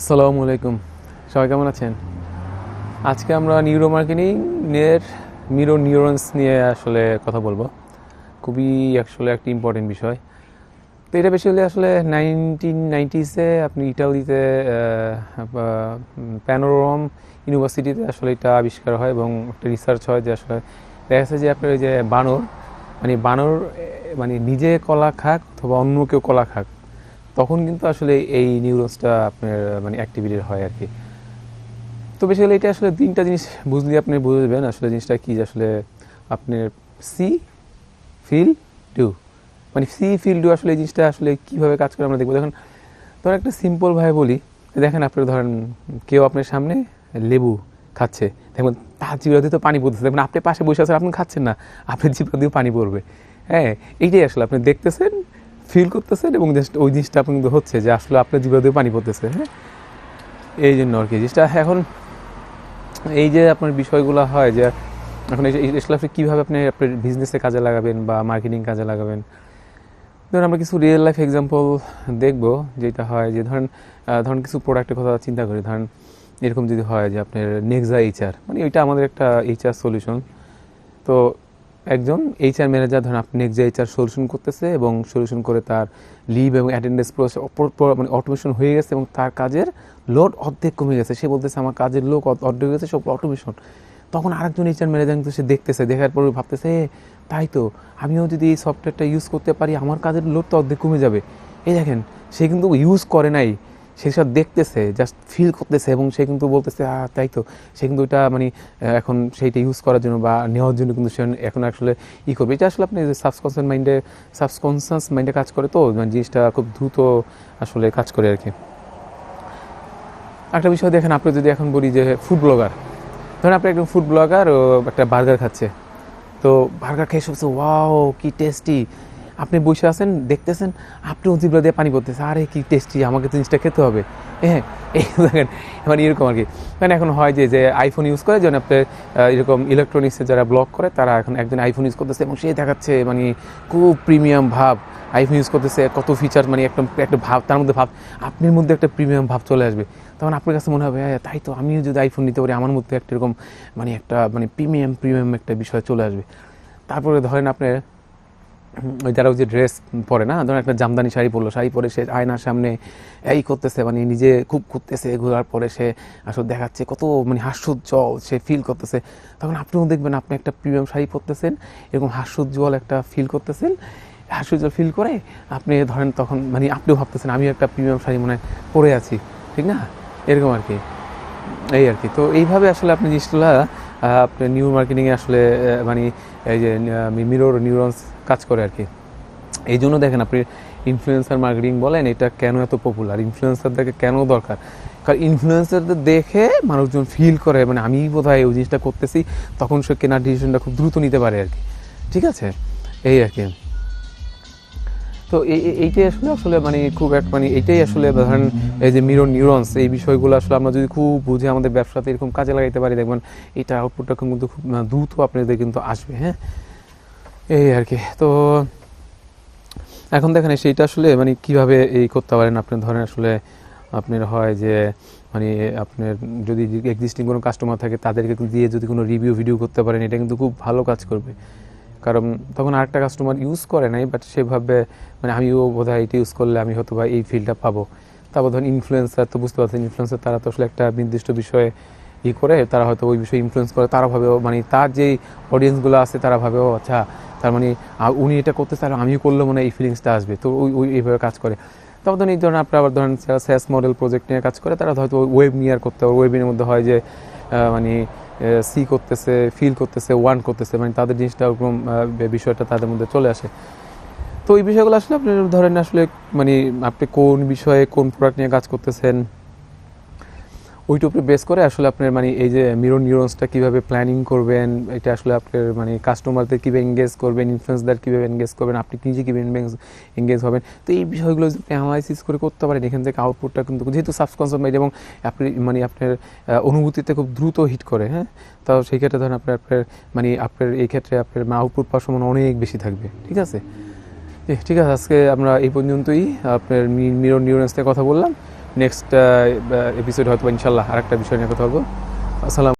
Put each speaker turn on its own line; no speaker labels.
আসসালামু আলাইকুম। সবাই কেমন আছেন? আজকে আমরা নিউরো মার্কেটিং এর মিরো নিউরন্স নিয়ে আসলে কথা বলব। খুবই আসলে একটা ইম্পর্টেন্ট বিষয়। তো এটা বেসিক্যালি আসলে নাইনটিন নাইনটিসে আপনি ইটালিতে প্যানোরম ইউনিভার্সিটিতে আসলে এটা আবিষ্কার হয় এবং একটা রিসার্চ হয় যে আসলে দেখা যাচ্ছে যে আপনার ওই যে বানর মানে বানর মানে নিজে কলা খাক অথবা অন্য কেউ কলা খাক। তখন কিন্তু আসলে এই নিউরোসটা আপনার মানে অ্যাক্টিভিটির হয় আর কি। তো বেসিক্যালি এটা আসলে তিনটা জিনিস বুঝলে আপনি বুঝবেন আসলে জিনিসটা কি আসলে আপনার সি ফিল ডু মানে সি ফিল ডু আসলে এই জিনিসটা আসলে কীভাবে কাজ করে আমরা দেখব। দেখুন ধর একটা সিম্পল ভাবে বলি, দেখেন আপনি ধরেন কেউ আপনার সামনে লেবু খাচ্ছে দেখুন তার জিভা দিয়ে তো পানি পড়তেছে, দেখবেন আপনি পাশে বসে আছেন, আপনি খাচ্ছেন না, আপনার জিভা দিয়ে পানি পড়বে। হ্যাঁ এইটাই আসলে আপনি দেখতেছেন ফিল করতেছেন এবং just ওই জিনিসটা কিন্তু হচ্ছে যে আসলে আপনার দিয়ে পানি পড়তেছে হ্যাঁ? এই জন্য আর কি। জিনিসটা এখন এই যে আপনার বিষয়গুলো হয় যে এখন আপনি কীভাবে আপনি আপনার বিজনেসে কাজে লাগাবেন বা মার্কেটিং কাজে লাগাবেন? ধরুন আমরা কিছু রিয়েল লাইফ এক্সাম্পল দেখব, যেটা হয় যে ধরেন ধরেন কিছু প্রোডাক্টের কথা চিন্তা করি। ধরেন এরকম যদি হয় যে আপনার নেক্সা এইচআর মানে ওইটা আমাদের একটা এইচআর সলিউশন তো একজন এইচআর ম্যানেজার ধরেন আপনি নেক্সট এইচআর সলিউশন করতেছে এবং সলিউশন করে তার লিভ এবং অ্যাটেন্ডেন্স মানে অটোমেশন হয়ে গেছে এবং তার কাজের লোড অর্ধেক কমে গেছে। সে বলতেছে আমার কাজের লোক অর্ধ- অর্ধেক হয়ে গেছে সব অটোমেশন তখন আরেকজন এইচআর ম্যানেজার কিন্তু সে দেখতেছে দেখার পর ভাবতেছে "এ, তাই তো আমিও যদি এই সফটওয়্যারটা ইউজ করতে পারি আমার কাজের লোড তো অর্ধেক কমে যাবে। এই দেখেন সে কিন্তু ইউজ করে নাই। সে সব দেখতেছে জাস্ট ফিল করতেছে এবং সে কিন্তু বলতেছে "আহ, তাই তো। সে কিন্তু এটা মানে এখন সেইটা ইউজ করার জন্য বা নেওয়ার জন্য কিন্তু সে এখন আসলে ই করবে। এটা আসলে আপনি সাবকনসিয়াস মাইন্ডে সাবকনসিয়াস মাইন্ডে কাজ করে তো মানে জিনিসটা খুব দ্রুত আসলে কাজ করে আর কি। একটা বিষয় দেখেন আপনি যদি এখন বলি যে ফুড ব্লগার ধরেন আপনি একজন ফুড ব্লগার একটা বার্গার খাচ্ছে। তো বার্গার খেয়ে সবচেয়ে ওয়াও কি টেস্টি আপনি বসে আছেন দেখতেছেন আপনি জিবলা দিয়ে পানি পড়তেছে। আরে কি টেস্টি আমাকে জিনিসটা খেতে হবে। হ্যাঁ এই দেখেন মানে এরকম আর কি। মানে এখন হয় যে যে আইফোন ইউজ করে যেন আপনার এরকম ইলেকট্রনিক্সে যারা ব্লগ করে তারা এখন একজন আইফোন ইউজ করতেছে এবং সে দেখাচ্ছে মানে খুব প্রিমিয়াম ভাব। আইফোন ইউজ করতেছে কত ফিচার মানে একটা একটা ভাব তার মধ্যে ভাব আপনার মধ্যে একটা প্রিমিয়াম ভাব চলে আসবে। তখন আপনার কাছে মনে হবে "হ্যাঁ, তাই তো আমিও যদি আইফোন নিতে পারি আমার মধ্যে একটা এরকম মানে একটা মানে প্রিমিয়াম প্রিমিয়াম একটা বিষয় চলে আসবে। তারপরে ধরেন আপনার ওই যে ড্রেস পরে না, ধরেন একটা জামদানি শাড়ি পরলো, শাড়ি পরে সে আয়নার সামনে এই করতেছে মানে নিজে খুব করতেছে ঘোরার পরে সে আসলে দেখাচ্ছে, কত মানে হাস্যোজ্জ্বল সে ফিল করতেছে। তখন আপনিও দেখবেন, আপনি একটা প্রিমিয়াম শাড়ি পরতেছেন, এরকম হাস্যোজ্জ্বল একটা ফিল করতেছেন। হাস্যোজ্জ্বল ফিল করে আপনি ধরেন তখন মানে আপনিও ভাবতেছেন আমি একটা প্রিমিয়াম শাড়ি মনে পরে আছি, ঠিক না? এরকম আর কি। এই আর কি। তো এইভাবে আসলে আপনি জিনিসগুলা আপনি নিউ মার্কেটিংয়ে আসলে মানে এই যে মিরর নিউরন্স কাজ করে আর কি। এই জন্য দেখেন আপনি ইনফ্লুয়েন্সার মার্কেটিং বলেন, এটা কেন এত পপুলার ইনফ্লুয়েন্সারদেরকে কেন দরকার? কারণ ইনফ্লুয়েন্সারদের দেখে মানুষজন ফিল করে মানে আমি বোধহয় ওই জিনিসটা করতেছি, তখন সে কেনার ডিসিশনটা খুব দ্রুত নিতে পারে আর কি। ঠিক আছে? এই আর কি। তো এই- এই- এইটাই আসলে আসলে মানে খুব এক মানে এইটাই আসলে ধরেন এই যে মিরর নিউরন্স এই বিষয়গুলো আসলে আমরা যদি খুব বুঝে আমাদের ব্যবসাতে এরকম কাজে লাগাইতে পারি, দেখবেন এটা আউটপুটটা কিন্তু খুব দ্রুত আপনাদের কিন্তু আসবে হ্যাঁ? এই আর কি। তো, এখন দেখেন, সেইটা আসলে মানে কীভাবে এই করতে পারেন? আপনি ধরেন আসলে, আপনার হয় যে মানে আপনার যদি এক্সিস্টিং কোনো কাস্টমার থাকে, তাদেরকে দিয়ে যদি কোনো রিভিউ ভিডিও করতে পারেন, এটা কিন্তু খুব ভালো কাজ করবে। কারণ তখন আরেকটা কাস্টমার ইউজ করে নাই বাট সেভাবে মানে আমিও বোধ হয় এটা ইউজ করলে আমি হয়তো বা এই ফিল্ডটা পাবো। তারপর ধরুন ইনফ্লুয়েন্সার তো বুঝতে পারছেন ইনফ্লুয়েন্সার তারা তো আসলে একটা নির্দিষ্ট বিষয়ে ই করে, তারা হয়তো ওই বিষয়ে ইনফ্লুয়েন্স করে, তারা ভাবেও মানে তার যেই অডিয়েন্সগুলো আছে, তারা ভাবেও আচ্ছা তার মানে উনি এটা করতে তাহলে আমিও করলে মনে এই ফিলিংসটা আসবে। তো ওই ওই, এইভাবে কাজ করে। তারপর ধরুন এই ধরনের আপনার আবার ধরেন স্যাস মডেল প্রজেক্ট নিয়ে কাজ করে, তারা হয়তো ওয়েব নিয়ে করতে হবে ওয়েবের মধ্যে হয় যে মানে সি করতেছে ফিল করতেছে ওয়ান করতেছে মানে তাদের জিনিসটা ওরকম বিষয়টা তাদের মধ্যে চলে আসে। তো এই বিষয়গুলো আসলে আপনি ধরেন আসলে মানে আপনি কোন বিষয়ে কোন প্রোডাক্ট নিয়ে কাজ করতেছেন? ওইটার উপরে বেস করে আসলে আপনার মানে এই যে মিরর নিউরন্সটা কীভাবে প্ল্যানিং করবেন, এটা আসলে আপনার মানে কাস্টমারদের কীভাবে এঙ্গেজ করবেন ইনফ্লুয়েন্সদের কীভাবে এঙ্গেজ করবেন, আপনি নিজে কীভাবে এঙ্গেজ হবেন? তো এই বিষয়গুলো যদি অ্যানালাইসিস করে করতে পারেন, এখান থেকে আউটপুটটা কিন্তু যেহেতু সাবকনসিয়াস মাইন্ড এবং আপনি মানে আপনার অনুভূতিতে খুব দ্রুত হিট করে হ্যাঁ? তো সেই ক্ষেত্রে ধরেন আপনার আপনার মানে আপনার এই ক্ষেত্রে আপনার আউটপুট পাওয়ার সম্ভাবনা অনেক বেশি থাকবে, ঠিক আছে? ঠিক আছে, আজকে আমরা এই পর্যন্তই, আপনার মিরর নিউরন্স কথা বললাম। নেক্সট এপিসোড হয়তো ইনশাল্লাহ আর একটা বিষয় নিয়ে কথা বলব। আসসালাম